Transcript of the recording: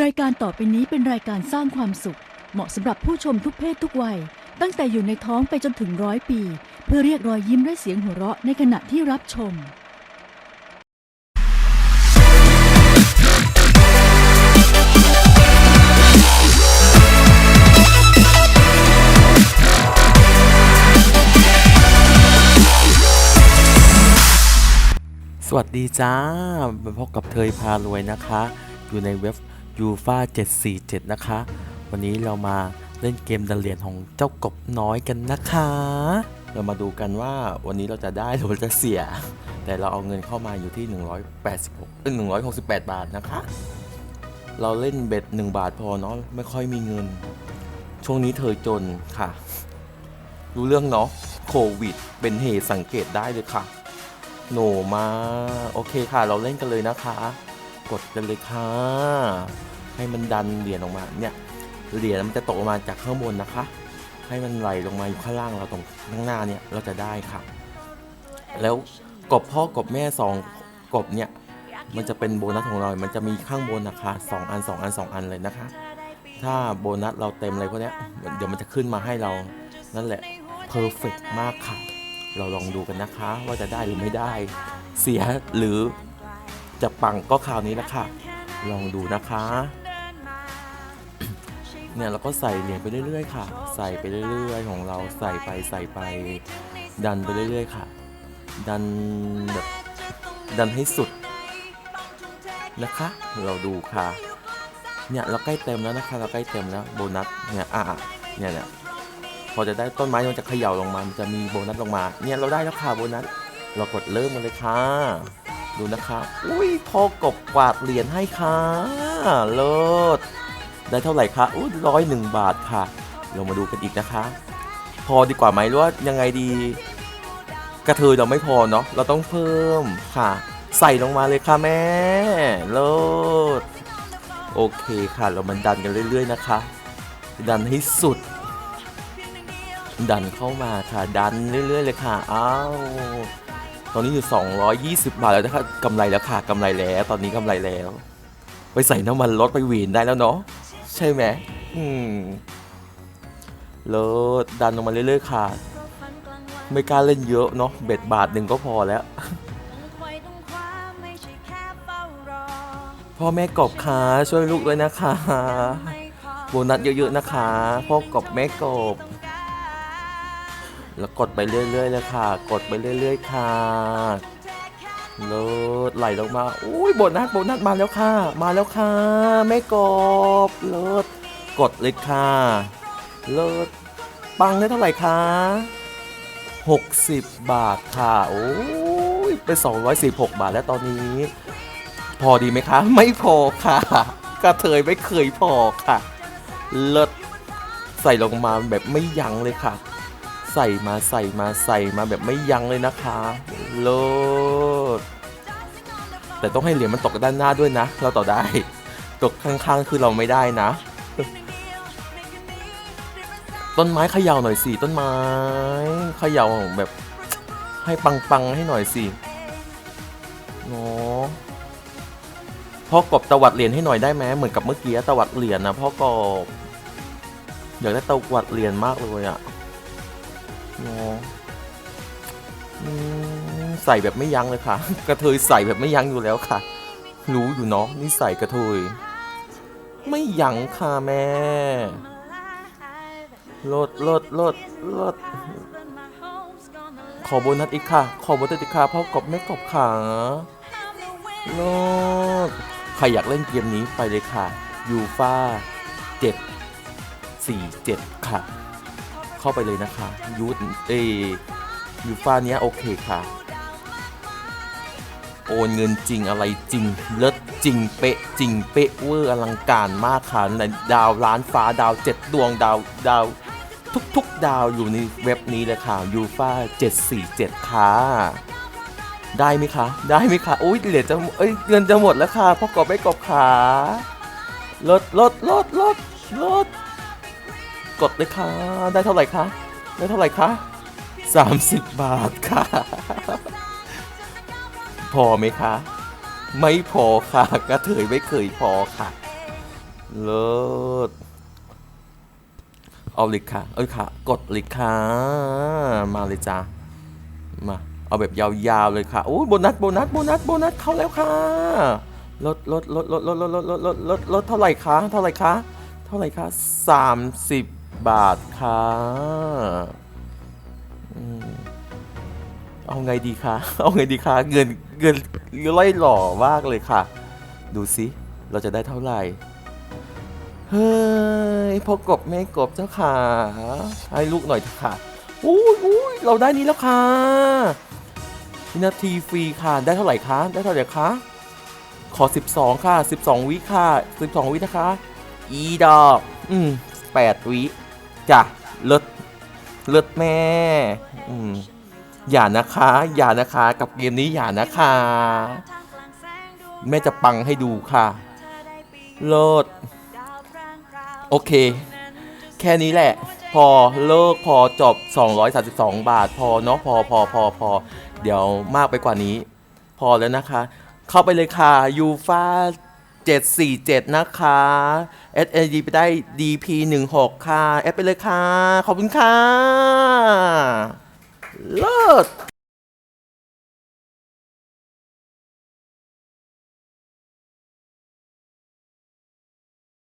รายการต่อไปนี้เป็นรายการสร้างความสุข เหมาะสำหรับผู้ชมทุกเพศทุกวัย ตั้งแต่อยู่ในท้องไปจนถึงร้อยปี เพื่อเรียกรอยยิ้มและเสียงหัวเราะในขณะที่รับชม สวัสดีจ้ามาพบกับเทยพารวยนะคะ อยู่ในเว็บ ยูฟา747 นะคะ วันนี้เรามาเล่นเกมดันเหรียญของเจ้ากบน้อยกันนะคะ เรามาดูกันว่าวันนี้เราจะได้หรือจะเสีย แต่เราเอาเงินเข้ามาอยู่ที่ 186เอ้ย168 บาทนะคะ เราเล่นเบ็ด 1 บาทพอเนาะไม่ค่อยมีเงิน ช่วงนี้เธอจนค่ะ รู้เรื่องเนาะโควิด เป็นเหตุสังเกตได้เลยค่ะโหนมา โอเคค่ะ เราเล่นกันเลยนะคะ กดกันเลยค่ะ ให้มันดันเหรียญออกมาเนี่ยเหรียญมันจะตกออกมาจากข้างบนนะคะ ให้มันไหลลงมาอยู่ข้างล่างเราตรงข้างหน้าเนี่ยเราจะได้ค่ะ แล้วกบพ่อกบแม่สองกบเนี่ยมันจะเป็นโบนัสของเรา มันจะมีข้างบนนะคะสองอันสองอันสองอันเลยนะคะ ถ้าโบนัสเราเต็มอะไรพวกนี้เดี๋ยวมันจะขึ้นมาให้เรา นั่นแหละเพอร์เฟกมากค่ะ เราลองดูกันนะคะ ว่าจะได้หรือไม่ได้ เสียหรือ จะปังก็คราวนี้แหละค่ะ ลองดูนะคะ เนี่ยเราก็ใส่เหรียญไปเรื่อยๆค่ะ ใส่ไปเรื่อยๆ ของเราใส่ไปใส่ไป ดันไปเรื่อยๆค่ะ ดันแบบดันให้สุดนะคะ เราดูค่ะ เนี่ยเราใกล้เต็มแล้วนะคะ เราใกล้เต็มแล้วโบนัส เนี่ยอะเนี่ยเนี่ยพอจะได้ต้นไม้มันจะเขย่าลงมา มันจะมีโบนัสลงมา เนี่ยเราได้แล้วค่ะโบนัส เรากดเริ่มกันเลยค่ะ ดูนะคะอุ้ยพอกบกวาดเหรียญให้ค่ะเลิศได้เท่าไหร่คะอุ้ยร้อยหนึ่งบาทค่ะเรามาดูกันอีกนะคะ พอดีกว่าไหมหรือว่ายังไงดี กระเทยเราไม่พอเนาะเราต้องเพิ่มค่ะ ใส่ลงมาเลยค่ะแม่เลิศโอเคค่ะ เรามันดันกันเรื่อย ๆ นะคะ ดันให้สุด ดันเข้ามาค่ะ ดันเรื่อย ๆ เลยค่ะอ้าว ตอนนี้อยู่ 220 บาทแล้วนะคะกำไรแล้วค่ะกำไรแล้ว ตอนนี้กำไรแล้ว ไปใส่น้ำมันรถไปวีนได้แล้วเนาะใช่ไหมอืมเลิศดันลงมาเรื่อยๆค่ะ ไม่กล้าเล่นเยอะเนาะเบ็ดบาทหนึ่งก็พอแล้ว พ่อแม่กอบค่ะช่วยลูกด้วยนะคะ โบนัสเยอะๆนะคะ พ่อกอบแม่กอบ แล้วกดไปเรื่อยๆเลยค่ะ กดไปเรื่อย ๆ ค่ะเลิศไหลลงมาอุ้ยโบนัสโบนัสมาแล้วค่ะ มาแล้วค่ะแม่กบเลิศกดเลยค่ะ เลิศปังได้เท่าไหร่คะ60 บาทค่ะ โอ้ยเป็น216บาทแล้วตอนนี้ พอดีไหมคะ ไม่พอค่ะ กระเทยไม่เคยพอค่ะ เลิศใส่ลงมาแบบไม่ยั้งเลยค่ะ ใส่มาใส่มาใส่มาแบบไม่ยั้งเลยนะคะเลิศแต่ต้องให้เหรียญมันตกด้านหน้าด้วยนะ เราต่อได้ ตกข้างๆคือเราไม่ได้นะ ต้นไม้เขย่าหน่อยสิต้นไม้เขย่าแบบให้ปังๆให้หน่อยสิเนาะพ่อกบตวัดเหรียญให้หน่อยได้ไหมเหมือนกับเมื่อกี้ตวัดเหรียญนะพ่อกบอยากได้ตวัดเหรียญมากเลยอะเนาะ ใส่แบบไม่ยั้งเลยค่ะ กระเทยใส่แบบไม่ยั้งอยู่แล้วค่ะ รู้อยู่เนาะนี่ใส่กระเทย ไม่ยั้งค่ะแม่ลดลดลดลดขอโบนัสอีกค่ะ ขอโบนัสอีกค่ะพ่อกบแม่กบขาลดใครอยากเล่นเกมนี้ไปเลยค่ะยูฟ่าเจ็ดสี่เจ็ดค่ะ เข้าไปเลยนะคะยูเอยูฟ้าเนี้ยโอเคค่ะ โอนเงินจริงอะไรจริง เลิศจริงเป๊ะจริงเป๊ะเวอร์อลังการมากค่ะในดาวล้านฟ้าดาวเจ็ดดวงดาวดาวทุกๆ ดาวอยู่ในเว็บนี้เลยค่ะยูฟ้า747 ค่ะ ได้ไหมคะ ได้ไหมคะอุ้ยเหรียญจะเอ้ยเงินจะหมดแล้วค่ะพ่อกอบไม่กบขาลดลดลดลดลด กดเลยค่ะ ได้เท่าไหร่คะ ได้เท่าไหร่คะ30 บาทค่ะ พอไหมคะ ไม่พอค่ะกระเทยไม่เคยพอค่ะ เลิศเอาลิค่ะ เอ้ยค่ะ กดลิค่ะ มาเลยจ้ามา เอาแบบยาวๆเลยค่ะ โอ้โบนัส โบนัส โบนัส โบนัส เข้าแล้วค่ะ ลดลดลดลดลดลดลดลดลดลดเท่าไหร่คะ เท่าไหร่คะ เท่าไหร่คะสามสิบ บาทค่ะเอาไงดีคะ เอาไงดีคะ เงินเงินไล่หล่อมากเลยค่ะ ดูสิ เราจะได้เท่าไหร่ เฮ้ยพอกบแม่กบเจ้าค่ะ ให้ลูกหน่อยค่ะอุ้ยอุ้ยเราได้นี้แล้วค่ะวินาทีฟรีค่ะ ได้เท่าไหร่คะ ได้เท่าไหร่คะ ขอ 12 ค่ะ 12 วิค่ะ 12 วินะคะ อีดอก อืม8วิ จ้ะเลิศเลิศแม่ อืมอย่านะคะ อย่านะคะ กับเกมนี้อย่านะคะ แม่จะปังให้ดูค่ะเลิศโอเค แค่นี้แหละ พอเลิกพอจบ 232 บาท พอเนาะพอพอพอพอเดี๋ยวมากไปกว่านี้ พอแล้วนะคะ เข้าไปเลยค่ะยูฟา 747 นะคะ S N D ไปได้ D P 1 6ค่ะ แอดไปเลยค่ะ ขอบคุณค่ะ เลิศ